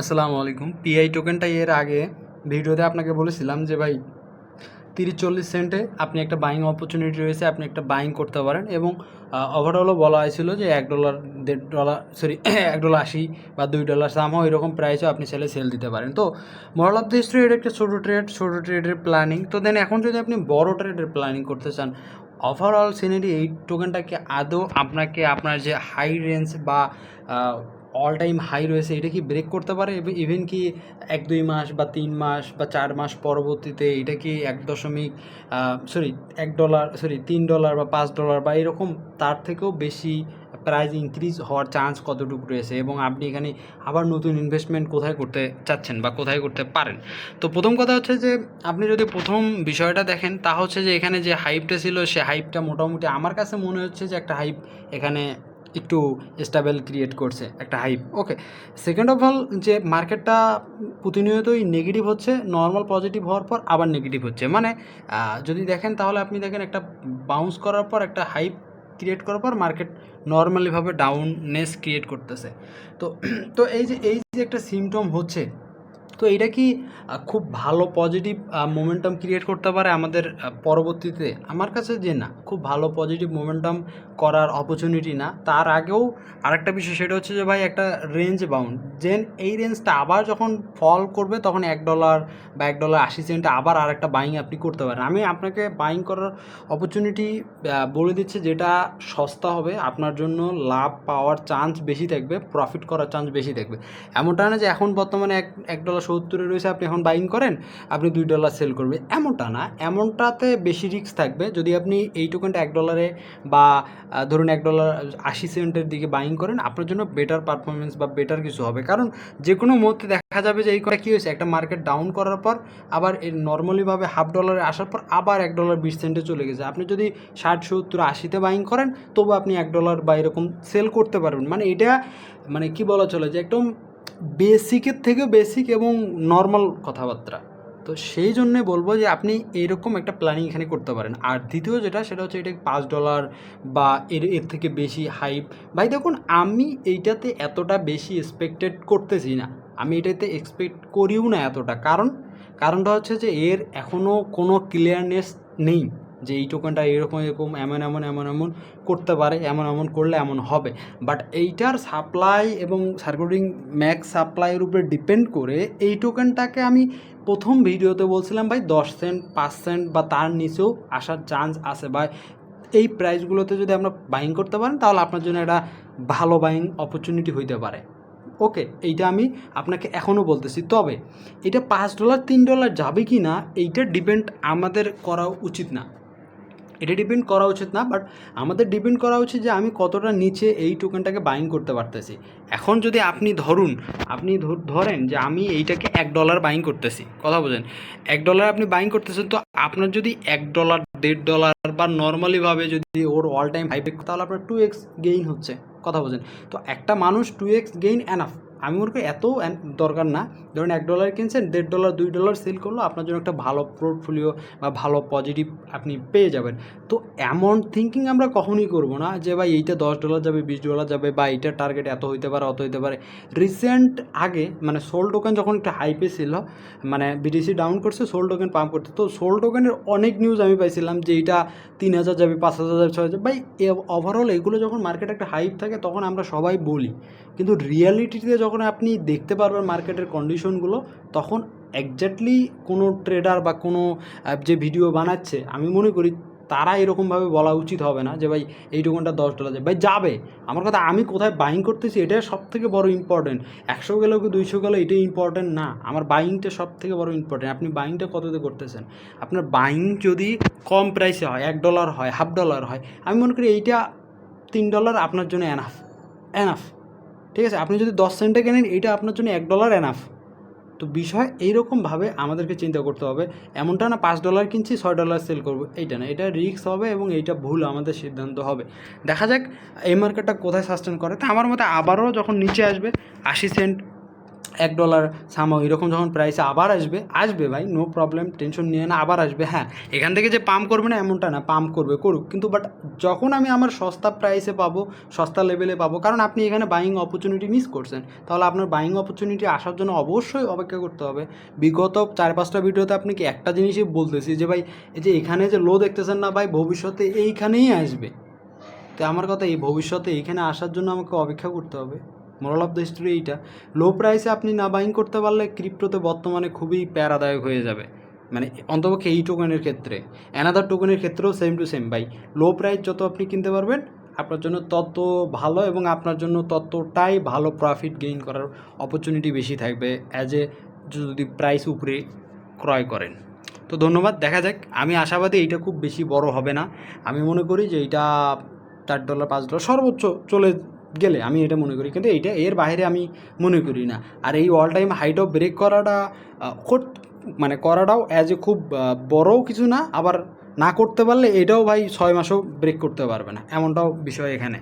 আসসালামু আলাইকুম। পিআই টোকেনটা এর আগে ভিডিওতে আপনাকে বলেছিলাম যে ভাই তিরিশ চল্লিশ সেন্টে আপনি একটা বাইং অপরচুনিটি রয়েছে, আপনি একটা বাইং করতে পারেন এবং ওভারঅলও বলা হয়েছিল যে এক ডলার দেড় ডলার সরি এক ডলার আশি বা দুই ডলার সামও এরকম প্রাইসও আপনি সেলে সেল দিতে পারেন। তো মরাল অফ দিস ট্রেড একটা ছোটো ট্রেড ছোটো ট্রেডের প্ল্যানিং তো দেন এখন যদি আপনি বড় ট্রেডের প্ল্যানিং করতে চান ওভারঅল সিনারি এই টোকেনটাকে আদৌ আপনাকে আপনার যে হাই রেঞ্জ বা অল টাইম হাই রয়েছে, এটা কি ব্রেক করতে পারে? ইভেন কি এক, দুই মাস বা তিন মাস বা চার মাস পরবর্তীতে এটা কি এক দশমিক সরি এক ডলার সরি তিন ডলার বা পাঁচ ডলার বা এরকম তার থেকেও বেশি প্রাইস ইনক্রিজ হওয়ার চান্স কতটুকু রয়েছে? এবং আপনি এখানে আবার নতুন ইনভেস্টমেন্ট কোথায় করতে চাচ্ছেন বা কোথায় করতে পারেন? তো প্রথম কথা হচ্ছে যে, আপনি যদি প্রথম বিষয়টা দেখেন, তা হচ্ছে যে এখানে যে হাইপটা ছিল, সে হাইপটা মোটামুটি আমার কাছে মনে হচ্ছে যে একটা হাইপ এখানে একটু স্টেবল ক্রিয়েট করছে একটা hype okay second of all যে মার্কেটটা প্রতিনিয়তই নেগেটিভ হচ্ছে নর্মাল পজিটিভ হওয়ার পর আবার নেগেটিভ হচ্ছে। মানে যদি দেখেন তাহলে আপনি দেখেন একটা বাউন্স করার পর, একটা হাইপ ক্রিয়েট করার পর মার্কেট নর্মালিভাবে ডাউননেস ক্রিয়েট করতেছে। তো তো এই যে এই যে একটা সিমটম হচ্ছে তো এটা কি খুব ভালো পজিটিভ মোমেন্টাম ক্রিয়েট করতে পারে আমাদের পরবর্তীতে? আমার কাছে যে না, খুব ভালো পজিটিভ মোমেন্টাম করার অপরচুনিটি না। তার আগেও আরেকটা বিষয়, সেটা হচ্ছে যে ভাই একটা রেঞ্জ বাউন্ড যেন এই রেঞ্জটা আবার যখন ফল করবে, তখন এক ডলার বা এক ডলার আশি সেন্টে আবার আর একটা বাইং আপনি করতে পারেন। আমি আপনাকে বাইং করার অপরচুনিটি বলে দিচ্ছি যেটা সস্তা হবে। আপনার জন্য লাভ পাওয়ার চান্স বেশি থাকবে প্রফিট করার চান্স বেশি থাকবে। এমনটা না যে এখন বর্তমানে এক এক ডলার সত্তরে রয়েছে, আপনি এখন বাইং করেন, আপনি দুই ডলার সেল করবে এমনটা না, এমনটাতে বেশি রিস্ক থাকবে যদি আপনি এই টোকেনটা এক ডলারে বা ধরুন এক ডলার আশি সেন্টের দিকে বাইং করেন, আপনার জন্য বেটার পারফরমেন্স বা বেটার কিছু হবে। কারণ যে কোনো মুহূর্তে দেখা যাবে যে এই কথা কী হয়েছে, একটা মার্কেট ডাউন করার পর, আবার এর নর্মালিভাবে হাফ ডলারে আসার পর আবার এক ডলার বিশ সেন্টে চলে গেছে। আপনি যদি ষাট, সত্তর, আশিতে বাইং করেন, তবু আপনি এক ডলার বা এরকম সেল করতে পারবেন। মানে এটা মানে কি বলা চলে যে একদম বেসিকের থেকে বেসিক এবং নর্মাল কথাবার্তা। তো সেই জন্যে বলব যে আপনি এরকম একটা প্ল্যানিং এখানে করতে পারেন। আর দ্বিতীয় যেটা, সেটা হচ্ছে এটা পাঁচ ডলার বা এর এর থেকে বেশি হাইপ ভাই দেখুন, আমি এইটাতে এতটা বেশি এক্সপেক্টেড করতেছি না। আমি এটাতে এক্সপেক্ট করিও না এতটা। কারণ? কারণটা হচ্ছে যে এর এখনও কোনো ক্লিয়ারনেস নেই। যে এই টোকেনটা এরকম এরকম, এমন এমন এমন এমন করতে পারে, এমন এমন করলে এমন হবে। বাট এইটার সাপ্লাই এবং সার্কুলেটিং ম্যাক্স সাপ্লাইয়ের উপরে ডিপেন্ড করে এই টোকেনটাকে আমি প্রথম ভিডিওতে বলছিলাম ভাই, দশ সেন্ট পাঁচ সেন্ট বা তার নিচেও আসার চান্স আছে বা এই প্রাইসগুলোতে যদি আমরা বাইং করতে পারেন, তাহলে আপনার জন্য একটা ভালো বাইং অপরচুনিটি হইতে পারে। ওকে এইটা আমি আপনাকে এখনও বলতেছি। তবে এটা পাঁচ ডলার তিন ডলার যাবে কি না এইটা ডিপেন্ড আমাদের করা উচিত না। এটা ডিপেন্ড করা উচিত না বাট আমাদের ডিপেন্ড করা উচিত যে আমি কতটা নিচে এই টোকেনটাকে বাইং করতে পারতেছি। এখন যদি আপনি ধরুন, আপনি ধর- ধরেন যে আমি এইটাকে এক ডলার বাইং করতেছি, কথা বোঝেন এক ডলার আপনি বাইং করতেছেন, তো আপনার যদি এক ডলার দেড় ডলার বা নর্মালিভাবে যদি ওর অল টাইম হাই তাহলে আপনার টু এক্স গেইন হচ্ছে, কথা বোঝেন তো একটা মানুষ টু এক্স গেইন এনাফ আমি মনে করি এত দরকার না। ধরুন এক ডলার কিনছেন, দেড় ডলার দুই ডলার সেল করল, আপনার জন্য একটা ভালো পোর্টফোলিও বা ভালো পজিটিভ আপনি পেয়ে যাবেন। তো এমন থিঙ্কিং আমরা কখনই করব না যে, ভাই, এইটা দশ ডলার যাবে, বিশ ডলার যাবে বা এইটার টার্গেট এত হইতে পারে, অত হইতে পারে। রিসেন্ট আগে মানে সোল টোকেন যখন একটা হাইপে ছিল মানে বিটিসি ডাউন করছে সোল টোকেন পাম্প করতে তো সোল টোকেনের অনেক নিউজ আমি পাইছিলাম যে, এইটা তিন হাজার যাবে, পাঁচ হাজার যাবে, ছয় হাজার, ভাই ওভারঅল এগুলো যখন মার্কেটে একটা হাইপ থাকে, তখন আমরা সবাই বলি। কিন্তু রিয়ালিটিতে যখন আপনি দেখতে পারবেন মার্কেটের কন্ডিশনগুলো তখন একজ্যাক্টলি কোনো ট্রেডার বা কোনো যে ভিডিও বানাচ্ছে, আমি মনে করি তারা এরকমভাবে বলা উচিত হবে না যে, ভাই এই টোকনটা দশ ডলার যাবে ভাই, যাবে। আমার কথা, আমি কোথায় বাইং করতেছি, এটাই সব থেকে বড় ইম্পর্টেন্ট একশো গেলেও কি দুইশো গেলেও এটাই ইম্পর্টেন্ট না। আমার বাইংটা সব থেকে বড় ইম্পর্টেন্ট আপনি বাইংটা কততে করতেছেন? আপনার বাইং যদি কম প্রাইসে হয়, এক ডলার হয় হাফ ডলার হয়, আমি মনে করি এইটা তিন ডলার আপনার জন্য এনাফ এনাফ ঠিক আছে? আপনি যদি দশ সেন্টে কেনেন এটা আপনার জন্য এক ডলার এনাফ তো বিষয় এইরকমভাবে আমাদেরকে চিন্তা করতে হবে। এমনটা না পাঁচ ডলার কিনছি, ছয় ডলার সেল করব। এইটা না, এটা রিক্স হবে এবং এইটা ভুল আমাদের সিদ্ধান্ত হবে। দেখা যাক, এই মার্কেটটা কোথায় সাস্টেন করে। তা আমার মতে আবারও যখন নিচে আসবে, আশি সেন্ট এক ডলার সামাও এরকম যখন প্রাইসে আবার আসবে আসবে ভাই নো প্রবলেম টেনশন নিয়ে না, আবার আসবে হ্যাঁ। এখান থেকে যে পাম্প করবে না, এমনটা না পাম্প করবে, করুক। কিন্তু বাট যখন আমি আমার সস্তা প্রাইসে পাবো, সস্তা লেভেলে পাবো, কারণ আপনি এখানে বাইং অপরচুনিটি মিস করছেন, তাহলে আপনার বাইং অপরচুনিটি আসার জন্য অবশ্যই অপেক্ষা করতে হবে। বিগত চার, পাঁচটা ভিডিওতে আপনি কি একটা জিনিসই বলতেছি যে ভাই, এই যে এখানে যে লো দেখতেছেন না ভাই, ভবিষ্যতে এইখানেই আসবে। তো আমার কথা এই ভবিষ্যতে এইখানে আসার জন্য আমাকে অপেক্ষা করতে হবে। মোরাল অফ দ্য স্টোরি এইটা। লো প্রাইসে আপনি না বাইং করতে পারলে ক্রিপ্টোতে বর্তমানে খুবই প্যারাদায়ক হয়ে যাবে। মানে অন্তপক্ষে এই টোকেনের ক্ষেত্রে। অ্যানাদার টোকেনের ক্ষেত্রেও same to same buy low price যত আপনি কিনতে পারবেন, আপনার জন্য তত ভালো এবং আপনার জন্য ততটাই ভালো প্রফিট গেইন করার অপরচুনিটি বেশি থাকবে অ্যাজ এ যদি প্রাইস উপরে ক্রয় করেন। তো ধন্যবাদ, দেখা যাক। আমি আশাবাদী এইটা খুব বেশি বড় হবে না। আমি মনে করি যে এইটা চার ডলার পাঁচ ডলার সর্বোচ্চ চলে গেলে আমি এটা মনে করি। কিন্তু এইটা এর বাইরে আমি মনে করি না। আর এই অল টাইম হাইটও ব্রেক করাটা খুব মানে করাটাও অ্যাজ এ খুব বড়ও কিছু না, আবার না করতে পারলে এটাও ভাই ছয় মাসও ব্রেক করতে পারবে না। এমনটাও বিষয় এখানে।